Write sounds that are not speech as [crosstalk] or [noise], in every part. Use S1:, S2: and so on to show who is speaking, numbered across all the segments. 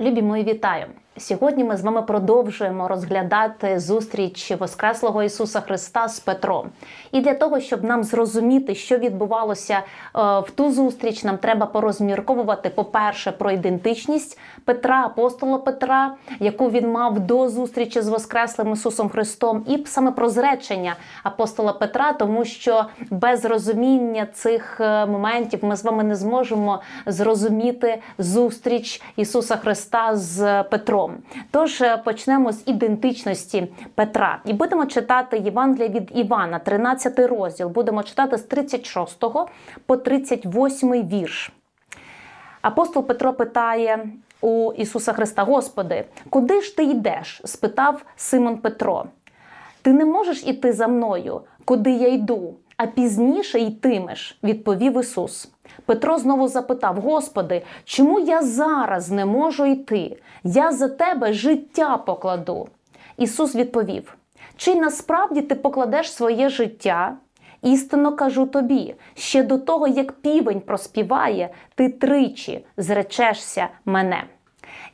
S1: Любі мої вітаю! Сьогодні ми з вами продовжуємо розглядати зустріч Воскреслого Ісуса Христа з Петром. І для того, щоб нам зрозуміти, що відбувалося е, в ту зустріч, нам треба порозмірковувати, по-перше, про ідентичність Петра, апостола Петра, яку він мав до зустрічі з Воскреслим Ісусом Христом, і саме про зречення апостола Петра, тому що без розуміння цих е, моментів ми з вами не зможемо зрозуміти зустріч Ісуса Христа з Петром. Тож е, почнемо з ідентичності Петра і будемо читати Євангелія від Івана, 13 розділ. Будемо читати з 36 по 38 вірш. Апостол Петро питає у Ісуса Христа: Господи, куди ж ти йдеш? спитав Симон Петро. Ти не можеш іти за мною, куди я йду, а пізніше йтимеш, відповів Ісус. Петро знову запитав: Господи, чому я зараз не можу йти? Я за тебе життя покладу. Ісус відповів: Чи насправді ти покладеш своє життя? Істинно кажу тобі, ще до того, як півень проспіває, ти тричі зречешся мене.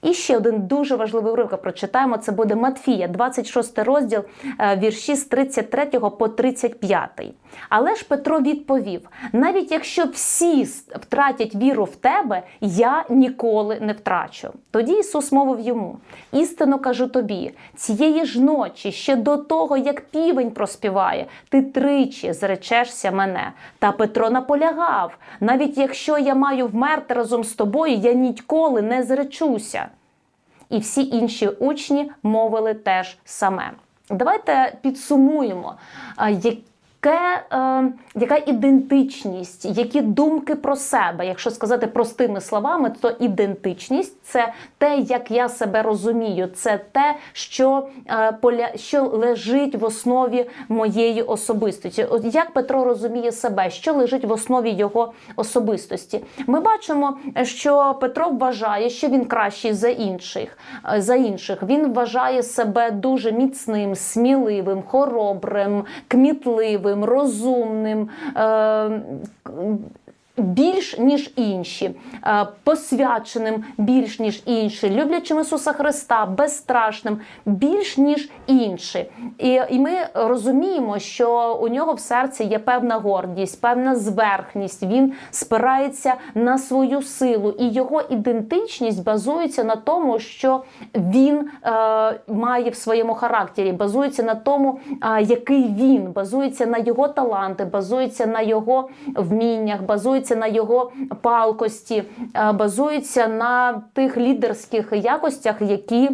S1: І ще один дуже важливий уривок прочитаємо. Це буде Матфія, 26 розділ, е, вірші з 33 по 35. Але ж Петро відповів: навіть якщо всі втратять віру в тебе, я ніколи не втрачу. Тоді Ісус мовив йому: істинно кажу тобі, цієї ж ночі, ще до того, як півень проспіває, ти тричі зречешся мене. Та Петро наполягав: навіть якщо я маю вмерти разом з тобою, я ніколи не зречуся. І всі інші учні мовили теж саме. Давайте підсумуємо, які яке, е, яка ідентичність, які думки про себе, якщо сказати простими словами, то ідентичність це те, як я себе розумію, це те, що е, поля, що лежить в основі моєї особистості. От як Петро розуміє себе, що лежить в основі його особистості. Ми бачимо, що Петро вважає, що він кращий за інших. е, За інших. Він вважає себе дуже міцним, сміливим, хоробрим, кмітливим, розумним. Більш ніж інші, е, посвяченим більш ніж інші, люблячим Ісуса Христа, безстрашним, більш ніж інші. І, і ми розуміємо, що у нього в серці є певна гордість, певна зверхність. Він спирається на свою силу, і його ідентичність базується на тому, що він е, має в своєму характері, базується на тому, е, який він, базується на його таланти, базується на його вміннях, базується на його палкості, е, базується на тих лідерських якостях, які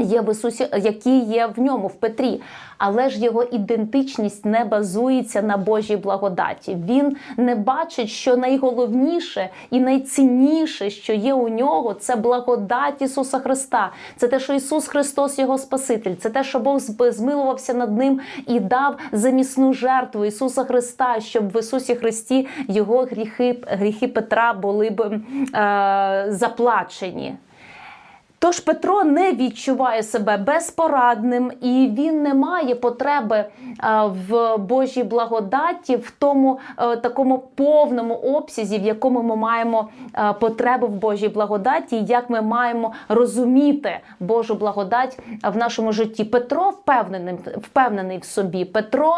S1: є в Ісусі, які є в ньому, в Петрі. Але ж його ідентичність не базується на Божій благодаті. Він не бачить, що найголовніше і найцінніше, що є у нього, це благодать Ісуса Христа. Це те, що Ісус Христос, його Спаситель, це те, що Бог змилувався над ним і дав замісну жертву Ісуса Христа, щоб в Ісусі Христі його гріхи, гріхи Петра були б е, заплачені. Тож Петро не відчуває себе безпорадним і він не має потреби е, в Божій благодаті в тому е, такому повному обсязі, в якому ми маємо е, потребу в Божій благодаті, як ми маємо розуміти Божу благодать в нашому житті. Петро впевнений, впевнений в собі. Петро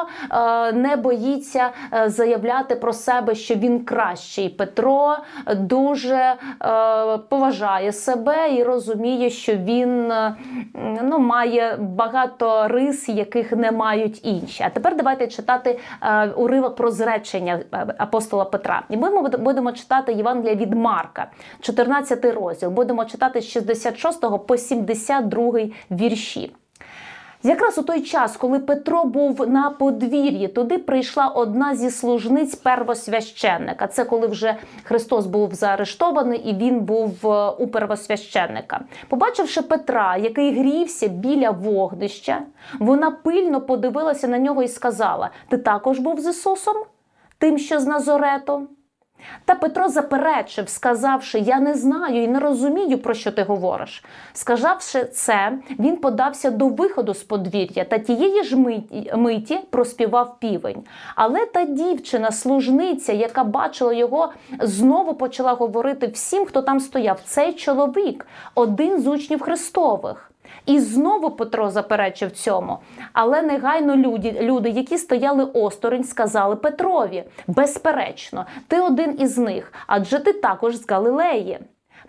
S1: не боїться заявляти про себе, що він кращий. Петро дуже поважає себе і розуміє розуміє, що він ну, має багато рис, яких не мають інші. А тепер давайте читати е, уривок про зречення апостола Петра. І ми будемо читати Євангелія від Марка, 14 розділ. Будемо читати з 66 по 72 вірші. Якраз у той час, коли Петро був на подвір'ї, туди прийшла одна зі служниць первосвященника. Це коли вже Христос був заарештований і він був е, у первосвященника. Побачивши Петра, який грівся біля вогнища, вона пильно подивилася на нього і сказала: Ти також був з Ісусом, тим, що з Назорету? Та Петро заперечив, сказавши: Я не знаю і не розумію, про що ти говориш. Сказавши це, він подався до виходу з подвір'я, та тієї ж миті- проспівав півень. Але та дівчина, служниця, яка бачила його, знову почала говорити всім, хто там стояв. Цей чоловік один з учнів Христових. І знову Петро заперечив цьому. Але негайно люди, люди, які стояли осторонь, сказали Петрові: безперечно, ти один із них, адже ти також з Галилеї.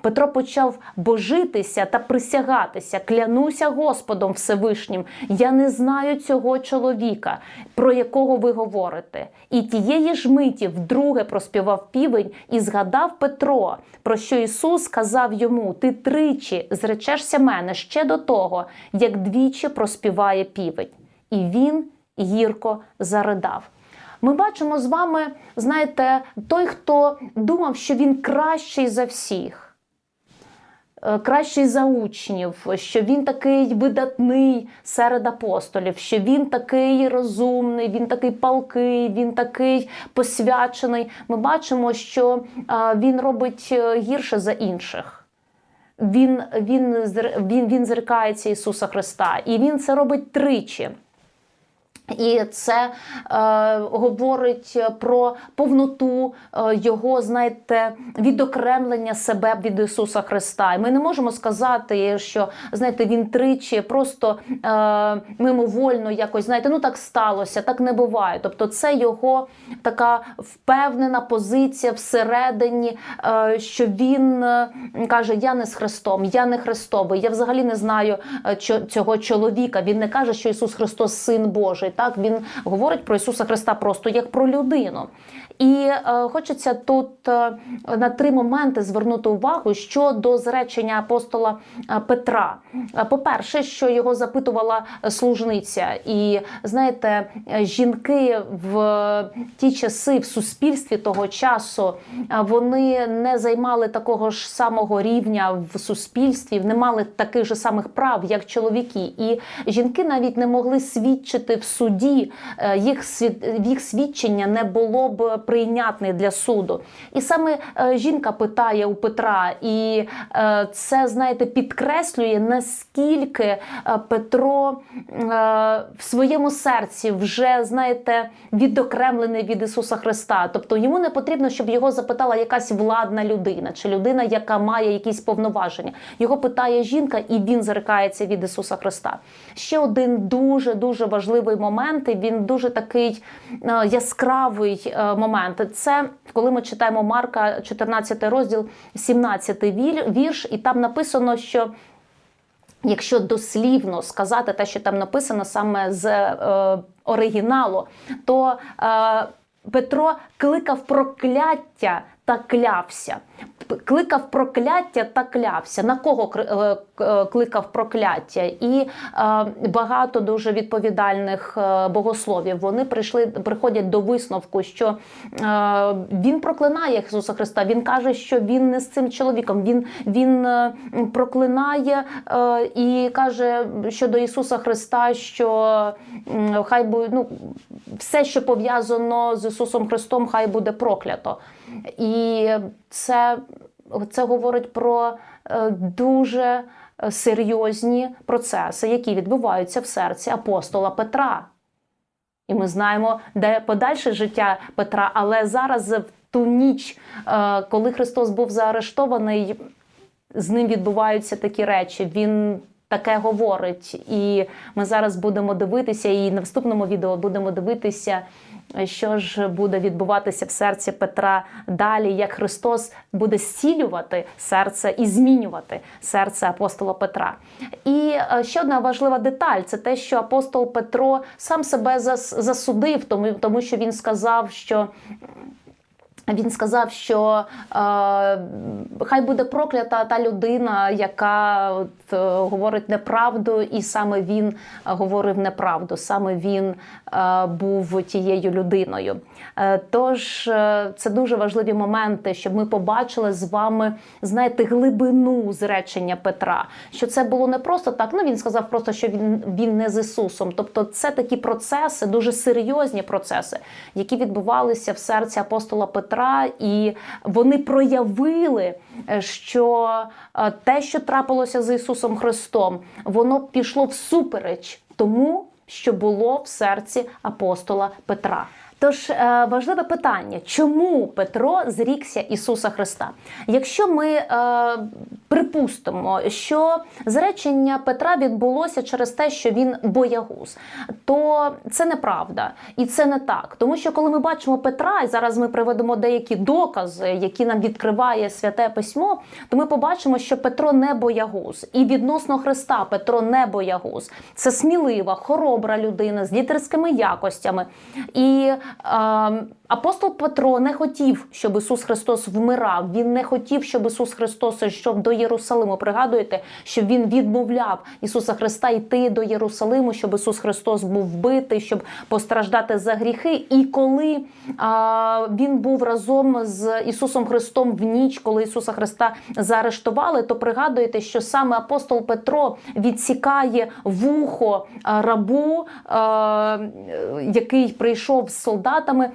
S1: Петро почав божитися та присягатися. Клянуся Господом Всевишнім. Я не знаю цього чоловіка, про якого ви говорите. І тієї ж миті вдруге проспівав півень і згадав Петро, про що Ісус сказав йому: Ти тричі зречешся мене ще до того, як двічі проспіває півень. І він гірко заридав. Ми бачимо з вами, знаєте, той, хто думав, що він кращий за всіх кращий за учнів, що він такий видатний серед апостолів, що він такий розумний, він такий палкий, він такий посвячений. Ми бачимо, що е, він робить е, гірше за інших. Він, він, він, він зрікається Ісуса Христа, і він це робить тричі. І це е, говорить про повноту е, його, знаєте, відокремлення себе від Ісуса Христа. І ми не можемо сказати, що знаєте, він тричі просто е, мимовольно якось знаєте, ну так сталося, так не буває. Тобто, це його така впевнена позиція всередині, е, що він е, каже: Я не з Христом, я не Христовий. Я взагалі не знаю е, цього чоловіка. Він не каже, що Ісус Христос син Божий. Так він говорить про Ісуса Христа просто як про людину. І е, хочеться тут е, на три моменти звернути увагу щодо зречення апостола е, Петра. По-перше, що його запитувала служниця, і знаєте, жінки в ті часи в суспільстві того часу вони не займали такого ж самого рівня в суспільстві, не мали таких же самих прав, як чоловіки. І жінки навіть не могли свідчити в суді, їх їх свідчення не було б прийнятне для суду. І саме е, жінка питає у Петра, і е, це, знаєте, підкреслює, наскільки е, Петро в своєму серці вже, знаєте, відокремлений від Ісуса Христа. Тобто йому не потрібно, щоб його запитала якась владна людина чи людина, яка має якісь повноваження. Його питає жінка, і він зарикається від Ісуса Христа. Ще один дуже дуже важливий момент, і він дуже такий яскравий е, момент. Це коли ми читаємо Марка, 14 розділ, 17 вірш, і там написано, що. Якщо дослівно сказати те, що там написано саме з е, оригіналу, то е, Петро кликав прокляття та клявся. Кликав прокляття та клявся. На кого е, е, кликав прокляття? І е, багато дуже відповідальних богословів вони прийшли, приходять до висновку, що він проклинає Ісуса Христа. Він каже, що він не з цим чоловіком. Він, він проклинає і каже щодо Ісуса Христа, що хай буде ну, все, що пов'язано з Ісусом Христом, хай буде проклято. І це, це говорить про е, дуже е, серйозні процеси, які відбуваються в серці апостола Петра. І ми знаємо, де подальше життя Петра, але зараз в ту ніч, е, коли Христос був заарештований, з ним відбуваються такі речі. Він таке говорить. І ми зараз будемо дивитися, і на наступному відео будемо дивитися, що ж буде відбуватися в серці Петра далі, як Христос буде зцілювати серце і змінювати серце апостола Петра. І е, ще одна важлива деталь це те, що апостол Петро сам себе засудив, тому, тому що він сказав, що. Він сказав, що е, хай буде проклята та людина, яка от, е, говорить неправду, і саме він е, говорив неправду, саме він е, був тією людиною. Е, тож е, це дуже важливі моменти, щоб ми побачили з вами, знаєте, глибину зречення Петра. Що це було не просто так. Ну він сказав просто, що він, він не з Ісусом. Тобто, це такі процеси, дуже серйозні процеси, які відбувалися в серці апостола Петра. Петра, і вони проявили, е, що е, те, що трапилося з Ісусом Христом, воно пішло всупереч тому, що було в серці апостола Петра. Тож е, важливе питання, чому Петро зрікся Ісуса Христа? Якщо ми е, припустимо, що зречення Петра відбулося через те, що він боягуз, то це неправда і це не так. Тому що коли ми бачимо Петра, і зараз ми приведемо деякі докази, які нам відкриває святе письмо, то ми побачимо, що Петро не боягуз, і відносно Христа Петро не боягуз. Це смілива, хоробра людина з лідерськими якостями. І е, апостол Петро не хотів, щоб Ісус Христос вмирав. Він не хотів, щоб Ісус Христос йшов до Єрусалиму. Пригадуєте, що він відмовляв Ісуса Христа йти до Єрусалиму, щоб Ісус Христос був вбитий, щоб постраждати за гріхи. І коли а, він був разом з Ісусом Христом в ніч, коли Ісуса Христа заарештували, то пригадуєте, що саме апостол Петро відсікає вухо рабу, а, який прийшов з солдатами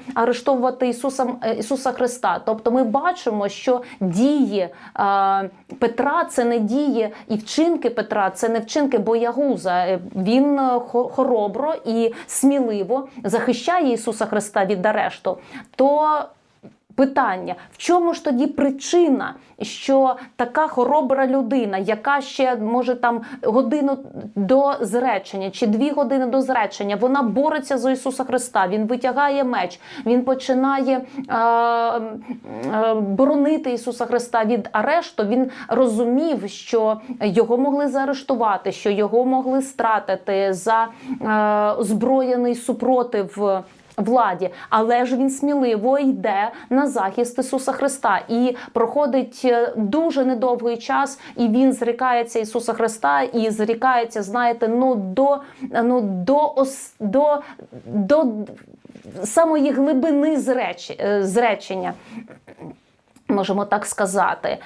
S1: арештовувати Ісуса, Ісуса Христа. Тобто ми бачимо, що дії а, Петра це не дії і вчинки Петра, це не вчинки боягуза. Е, Він е, хо- хоробро і сміливо захищає Ісуса Христа від арешту. То Питання, в чому ж тоді причина, що така хоробра людина, яка ще може там годину до зречення чи дві години до зречення, вона бореться за Ісуса Христа, він витягає меч, він починає е, е, боронити Ісуса Христа від арешту. Він розумів, що його могли заарештувати, що його могли стратити за е, озброєний супротив владі, але ж він сміливо йде на захист Ісуса Христа і проходить е, дуже недовгий час, і він зрікається Ісуса Христа і зрікається, знаєте, ну до ну до ос, до, до самої глибини зреч, е, зречення, можемо так сказати.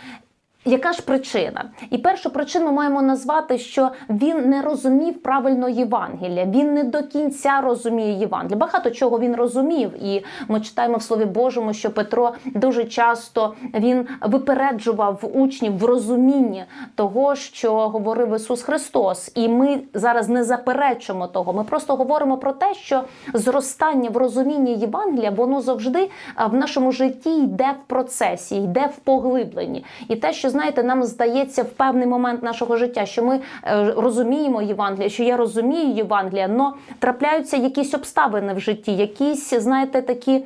S1: Яка ж причина? І першу причину маємо назвати, що він не розумів правильно Євангелія. Він не до кінця розуміє Євангелія. Багато чого він розумів, і ми читаємо в Слові Божому, що Петро дуже часто він випереджував учнів в розумінні того, що говорив Ісус Христос. І ми зараз не заперечуємо того. Ми просто говоримо про те, що зростання в розумінні Євангелія воно завжди в нашому житті йде в процесі, йде в поглибленні. І те, що знаєте, нам здається в певний момент нашого життя, що ми е, розуміємо Євангелія, що я розумію Євангелія, але трапляються якісь обставини в житті, якісь, знаєте, такі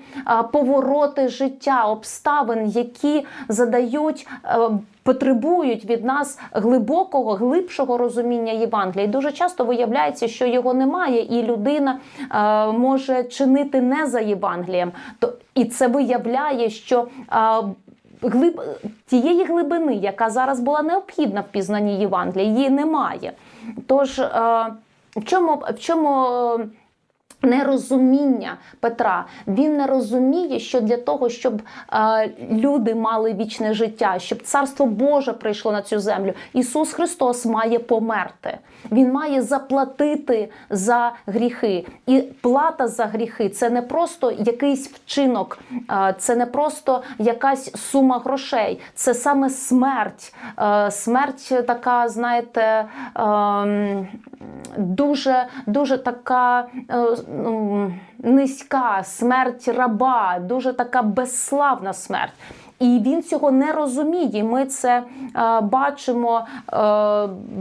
S1: повороти життя, обставин, які задають. е, Потребують від нас глибокого, глибшого розуміння Євангелія. І дуже часто виявляється, що його немає, і людина е, може чинити не за Євангелієм. То і це виявляє, що е, глиб тієї глибини, яка зараз була необхідна в пізнанні Євангелія, її немає. Тож е, в чому в чому. Нерозуміння Петра він не розуміє, що для того, щоб е, люди мали вічне життя, щоб царство Боже прийшло на цю землю, Ісус Христос має померти. Він має заплатити за гріхи. І плата за гріхи це не просто якийсь вчинок, е, це не просто якась сума грошей, це саме смерть. Е, смерть така, знаєте, е, дуже, дуже така. Е, ну, низька смерть раба, дуже така безславна смерть. І він цього не розуміє. Ми це е, бачимо е,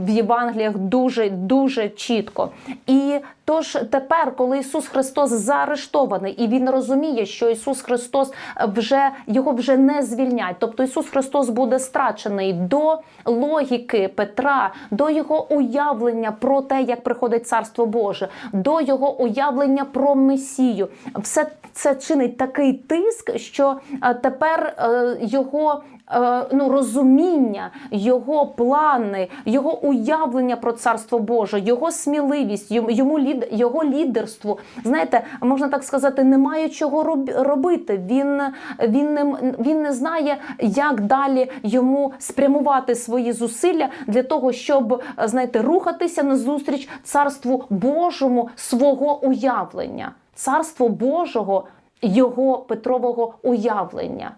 S1: в Євангеліях дуже дуже чітко. І тож тепер, коли Ісус Христос заарештований, і він розуміє, що Ісус Христос вже його вже не звільнять, тобто Ісус Христос буде страчений до логіки Петра, до його уявлення про те, як приходить Царство Боже, до його уявлення про Месію. Все це чинить такий тиск, що е, тепер його е, ну, розуміння, його плани, його уявлення про царство Боже, його сміливість, йому- лід, його лідерство. Знаєте, можна так сказати, немає чого робити. Він, він, не, він не знає, як далі йому спрямувати свої зусилля для того, щоб знаєте, рухатися назустріч царству Божому свого уявлення. Царство Божого його Петрового уявлення.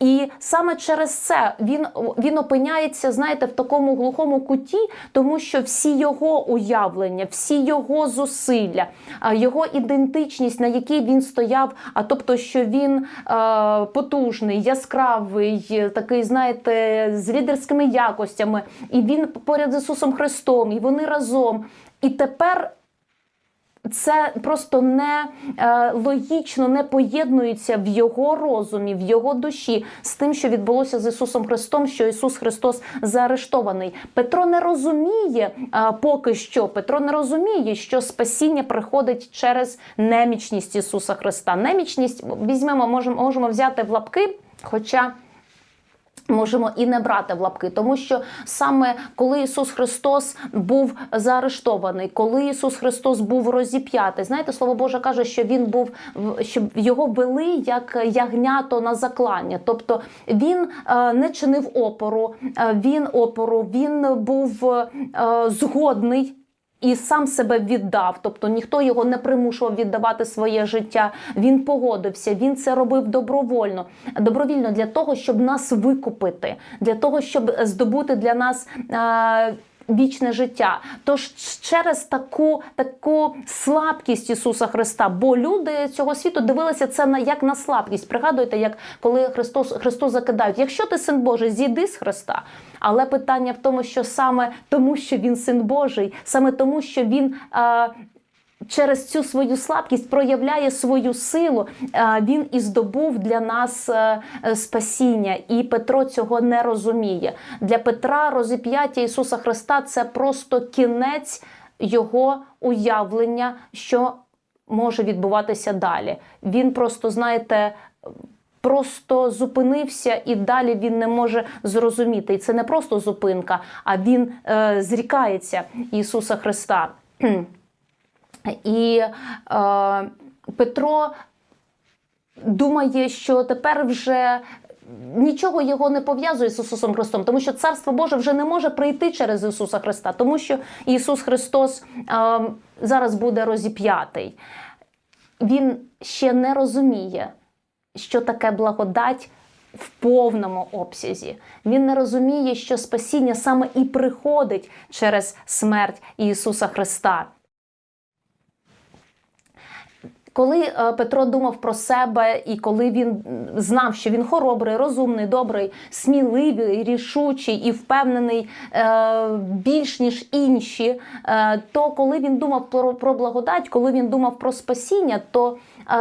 S1: І саме через це він, він опиняється, знаєте, в такому глухому куті, тому що всі його уявлення, всі його зусилля, його ідентичність, на якій він стояв, а тобто, що він е, потужний, яскравий, такий, знаєте, з лідерськими якостями, і він поряд з Ісусом Христом, і вони разом. І тепер це просто не е, логічно не поєднується в його розумі, в його душі з тим, що відбулося з Ісусом Христом, що Ісус Христос заарештований. Петро не розуміє е, поки що. Петро не розуміє, що спасіння приходить через немічність Ісуса Христа. Немічність візьмемо, можемо, можемо взяти в лапки, хоча. Можемо і не брати в лапки, тому що саме коли Ісус Христос був заарештований, коли Ісус Христос був розіп'ятий, знаєте, слово Боже каже, що він був що його вели як ягнято на заклання. Тобто він е, не чинив опору, е, він опору, він був е, згодний. І сам себе віддав, тобто ніхто його не примушував віддавати своє життя. Він погодився, він це робив добровольно, добровільно для того, щоб нас викупити, для того, щоб здобути для нас. Е Вічне життя, тож через таку таку слабкість Ісуса Христа, бо люди цього світу дивилися це на як на слабкість. Пригадуєте, як коли Христос Христос закидають: якщо ти син Божий, зійди з Христа. Але питання в тому, що саме тому, що він син Божий, саме тому, що він. Е, Через цю свою слабкість проявляє свою силу. Він і здобув для нас спасіння, і Петро цього не розуміє. Для Петра розіп'яття Ісуса Христа це просто кінець його уявлення, що може відбуватися далі. Він просто, знаєте, Просто зупинився і далі він не може зрозуміти. І це не просто зупинка, а він е, зрікається Ісуса Христа. [clears throat] І е, Петро думає, що тепер вже нічого його не пов'язує з Ісусом Христом, тому що Царство Боже вже не може прийти через Ісуса Христа, тому що Ісус Христос е, зараз буде розіп'ятий. Він ще не розуміє, що таке благодать. В повному обсязі він не розуміє, що спасіння саме і приходить через смерть Ісуса Христа. Коли Петро думав про себе, і коли він знав, що він хоробрий, розумний, добрий, сміливий, рішучий і впевнений більш ніж інші, то коли він думав про, про благодать, коли він думав про спасіння, то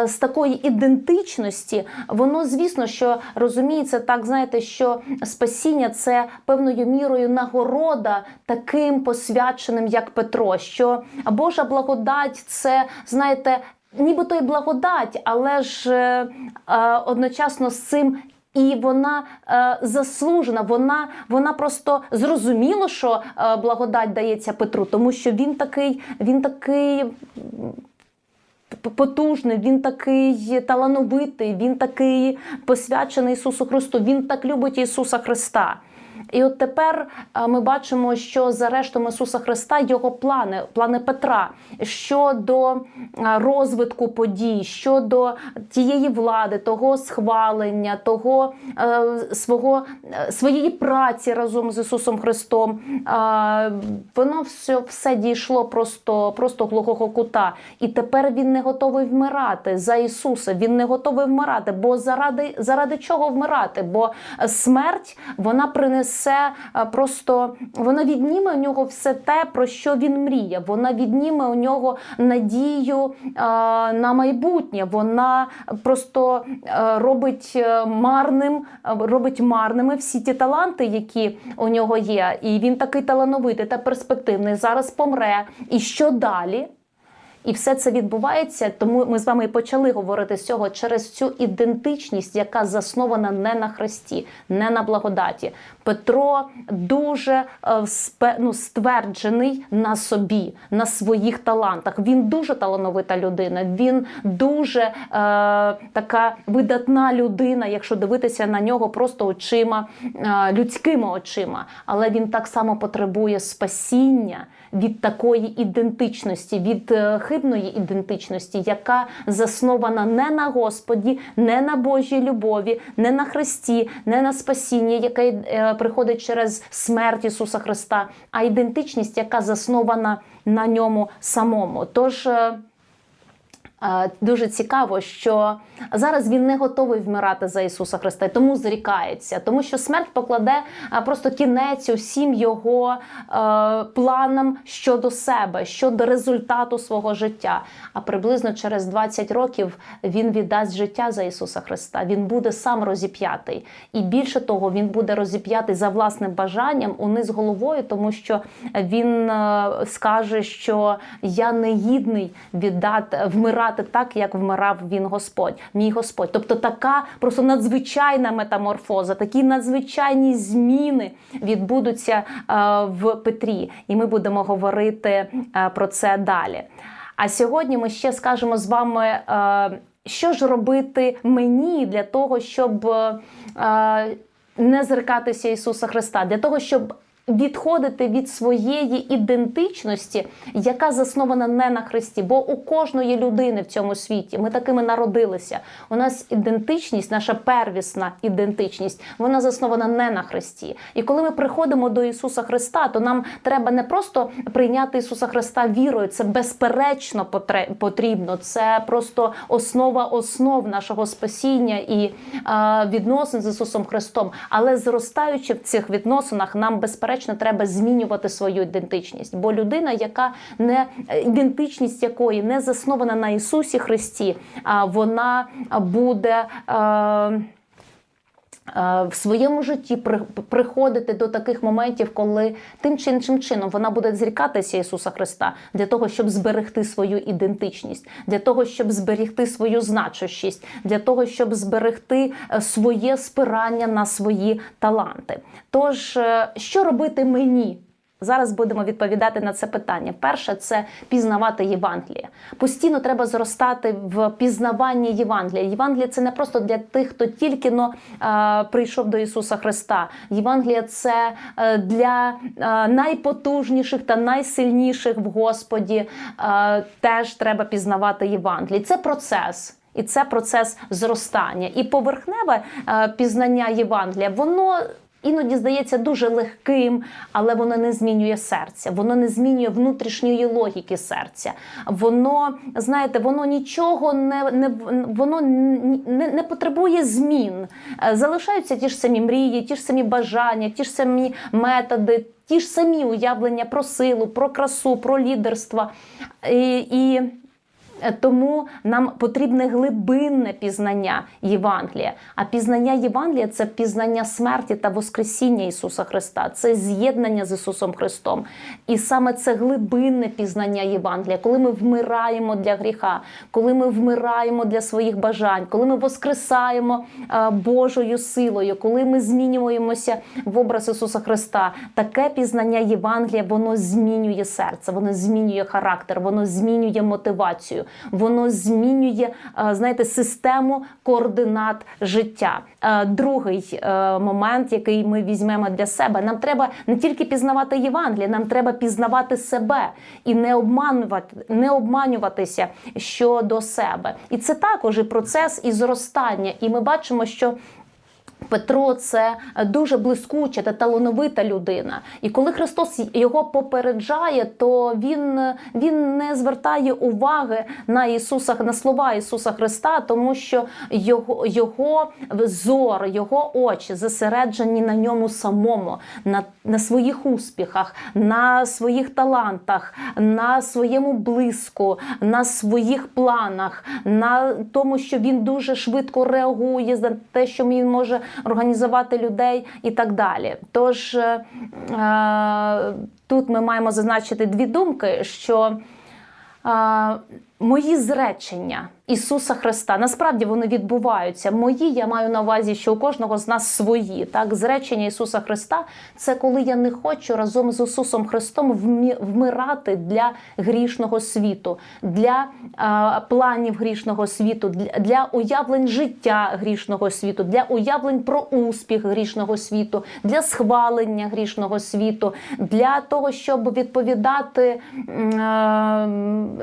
S1: з такої ідентичності, воно, звісно, що розуміється так, знаєте, що спасіння це певною мірою нагорода таким посвяченим, як Петро. Що Божа благодать це, знаєте, нібито й благодать, але ж е, одночасно з цим. І вона е, заслужена, вона вона просто зрозуміло, що е, благодать дається Петру, тому що він такий, він такий потужний, він такий талановитий, він такий посвячений Ісусу Христу. Він так любить Ісуса Христа. І от тепер ми бачимо, що за рештом Ісуса Христа його плани, плани Петра щодо розвитку подій, щодо тієї влади, того схвалення, того е, свого своєї праці разом з Ісусом Христом, е, воно все все дійшло просто просто глухого кута. І тепер він не готовий вмирати за Ісуса. Він не готовий вмирати, бо заради заради чого вмирати? Бо смерть вона принесе все просто вона відніме у нього все те, про що він мріє. Вона відніме у нього надію на майбутнє. Вона просто робить е, марним, робить марними всі ті таланти, які у нього є. І він такий талановитий та перспективний. Зараз помре. І що далі? І все це відбувається, тому ми з вами і почали говорити з цього через цю ідентичність, яка заснована не на Христі, не на благодаті. Петро дуже е, ну, стверджений на собі, на своїх талантах. Він дуже талановита людина. Він дуже е, така видатна людина, якщо дивитися на нього просто очима, е, людськими очима. Але він так само потребує спасіння від такої ідентичності, від е, хибної ідентичності, яка заснована не на Господі, не на Божій любові, не на Христі, не на спасіння, яке е, приходить через смерть Ісуса Христа, а ідентичність, яка заснована на ньому самому. Тож. Е, Дуже цікаво, що зараз він не готовий вмирати за Ісуса Христа, тому зрікається, тому що смерть покладе е, просто кінець усім його е, планам щодо себе, щодо результату свого життя. А приблизно через 20 років він віддасть життя за Ісуса Христа. Він буде сам розіп'ятий. І більше того, він буде розіп'ятий за власним бажанням униз головою, тому що він скаже, що я не гідний віддати вмирати так, як вмирав він Господь, мій Господь. Тобто така просто надзвичайна метаморфоза, такі надзвичайні зміни відбудуться е, в Петрі, і ми будемо говорити е, про це далі. А сьогодні ми ще скажемо з вами. е, що ж робити мені для того, щоб е, не зрикатися Ісуса Христа, для того, щоб відходити від своєї ідентичності, яка заснована не на Христі. Бо у кожної людини в цьому світі ми такими народилися. У нас ідентичність, наша первісна ідентичність, вона заснована не на Христі. І коли ми приходимо до Ісуса Христа, то нам треба не просто прийняти Ісуса Христа вірою, це безперечно потрібно. Це просто основа основ нашого спасіння і е, відносин з Ісусом Христом. Але зростаючи в цих відносинах, нам безперечно треба змінювати свою ідентичність. Бо людина, яка не ідентичність якої не заснована на Ісусі Христі, а вона буде. Е, в своєму житті при- приходити до таких моментів, коли тим чи іншим чином вона буде зрікатися Ісуса Христа для того, щоб зберегти свою ідентичність, для того, щоб зберегти свою значущість, для того, щоб зберегти е, своє спирання на свої таланти. Тож, е, що робити мені? Зараз будемо відповідати на це питання. Перше це пізнавати Євангеліє. Постійно треба зростати в пізнаванні Євангелія. Євангеліє це не просто для тих, хто тільки но прийшов до Ісуса Христа. Євангеліє це е, для е, найпотужніших та найсильніших в Господі. Е, теж треба пізнавати Євангеліє. Це процес. І це процес зростання. І поверхневе пізнання Євангелія, воно іноді здається дуже легким, але воно не змінює серця, воно не змінює внутрішньої логіки серця. Воно, знаєте, воно нічого не, не воно не, не потребує змін. Е, Залишаються ті ж самі мрії, ті ж самі бажання, ті ж самі методи. Ті ж самі уявлення про силу, про красу, про лідерство. І, і Е, тому нам потрібне глибинне пізнання Євангелія. А пізнання Євангелія це пізнання смерті та Воскресіння Ісуса Христа, це з'єднання з Ісусом Христом. І саме це глибинне пізнання Євангелія, коли ми вмираємо для гріха, коли ми вмираємо для своїх бажань, коли ми воскресаємо е, Божою силою, коли ми змінюємося в образ Ісуса Христа. Таке пізнання Євангелія воно змінює серце, воно змінює характер, воно змінює мотивацію воно змінює, е, знаєте, систему координат життя. Е, Другий е, момент, який ми візьмемо для себе, нам треба не тільки пізнавати Євангеліє, нам треба пізнавати себе і не обманувати, не обманюватися щодо себе. І це також і процес і зростання. І ми бачимо, що Петро це дуже блискуча та талановита людина. І коли Христос його попереджає, то він, він не звертає уваги на Ісуса, на слова Ісуса Христа, тому що його, його зор, його очі зосереджені на ньому самому, на, на своїх успіхах, на своїх талантах, на своєму блиску, на своїх планах, на тому, що він дуже швидко реагує за те, що він може організувати людей і так далі. Тож е, тут ми маємо зазначити дві думки, що е, Мої зречення Ісуса Христа насправді вони відбуваються. Мої я маю на увазі, що у кожного з нас свої. Так, зречення Ісуса Христа це коли я не хочу разом з Ісусом Христом вмирати для грішного світу, для е, планів грішного світу, для, для уявлень життя грішного світу, для уявлень про успіх грішного світу, для схвалення грішного світу, для того, щоб відповідати е,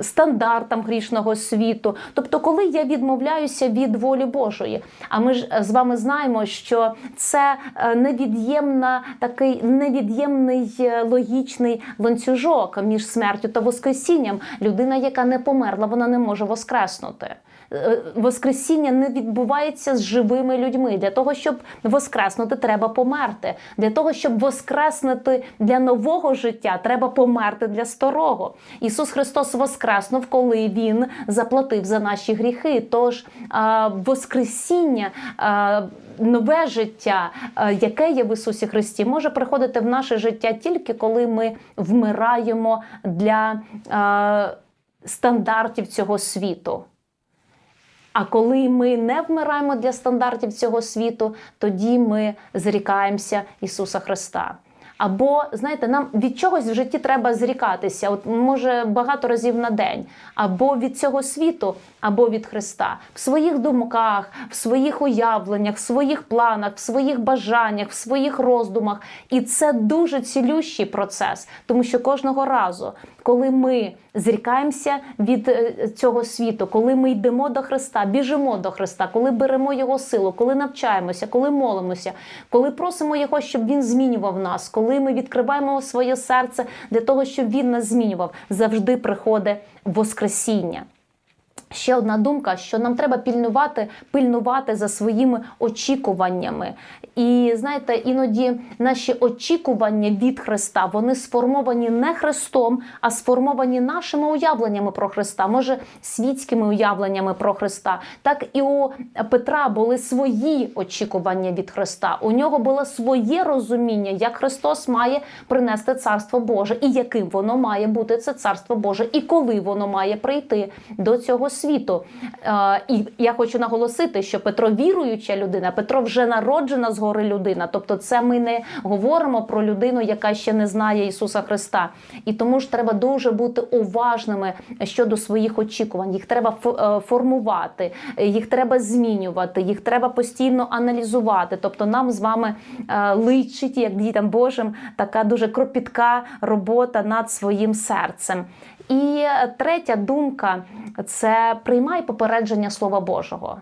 S1: стандартам грішного світу. Тобто, коли я відмовляюся від волі Божої, а ми ж з вами знаємо, що це е, невід'ємна такий невід'ємний е, логічний ланцюжок між смертю та воскресінням. Людина, яка не померла, вона не може воскреснути. Е, Воскресіння не відбувається з живими людьми. Для того, щоб воскреснути, треба померти. Для того, щоб воскреснути для нового життя, треба померти для старого. Ісус Христос воскреснув, коли Він заплатив за наші гріхи. Тож Воскресіння. Нове життя, яке є в Ісусі Христі, може приходити в наше життя тільки коли ми вмираємо для е, стандартів цього світу. А коли ми не вмираємо для стандартів цього світу, тоді ми зрікаємося Ісуса Христа. Або знаєте, нам від чогось в житті треба зрікатися, от може багато разів на день, або від цього світу, або від Христа, в своїх думках, в своїх уявленнях, в своїх планах, в своїх бажаннях, в своїх роздумах. І це дуже цілющий процес, тому що кожного разу, коли ми зрікаємося від е, цього світу, коли ми йдемо до Христа, біжимо до Христа, коли беремо Його силу, коли навчаємося, коли молимося, коли просимо Його, щоб Він змінював нас, коли ми відкриваємо своє серце для того, щоб Він нас змінював, завжди приходить Воскресіння. Ще одна думка, що нам треба пильнувати, пильнувати за своїми очікуваннями. І знаєте, іноді наші очікування від Христа вони сформовані не Христом, а сформовані нашими уявленнями про Христа, може світськими уявленнями про Христа. Так і у Петра були свої очікування від Христа. У нього було своє розуміння, як Христос має принести царство Боже, і яким воно має бути це царство Боже, і коли воно має прийти до цього світу. Е, І я хочу наголосити, що Петро віруюча людина, Петро вже народжена згори людина. Тобто, це ми не говоримо про людину, яка ще не знає Ісуса Христа. І тому ж треба дуже бути уважними щодо своїх очікувань. Їх треба е, формувати, їх треба змінювати, їх треба постійно аналізувати. Тобто, нам з вами е, личить, як дітям Божим, така дуже кропітка робота над своїм серцем. І третя думка це приймай попередження Слова Божого.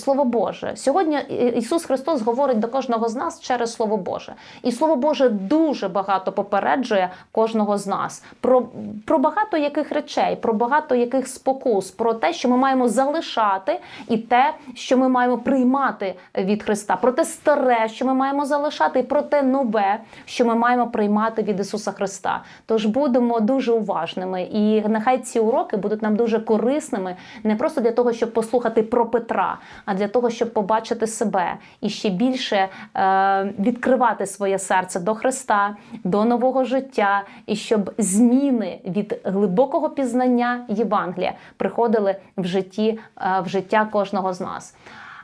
S1: Слово Боже. Сьогодні Ісус Христос говорить до кожного з нас через Слово Боже. І Слово Боже дуже багато попереджує кожного з нас про, про багато яких речей, про багато яких спокус, про те, що ми маємо залишати, і те, що ми маємо приймати від Христа, про те старе, що ми маємо залишати, і про те нове, що ми маємо приймати від Ісуса Христа. Тож будемо дуже уважними, і нехай ці уроки будуть нам дуже корисними, не просто для того, щоб послухати про Петра а для того, щоб побачити себе і ще більше е, відкривати своє серце до Христа, до нового життя, і щоб зміни від глибокого пізнання Євангелія приходили в житті е, в життя кожного з нас.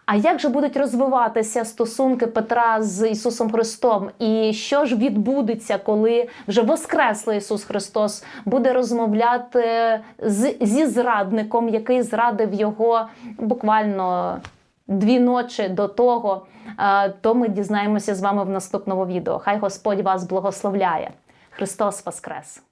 S1: А як же будуть розвиватися стосунки Петра з Ісусом Христом? І що ж відбудеться, коли вже Воскреслий Ісус Христос буде розмовляти з, зі зрадником, який зрадив його буквально дві ночі до того? Е, То ми дізнаємося з вами в наступному відео. Хай Господь вас благословляє. Христос Воскрес!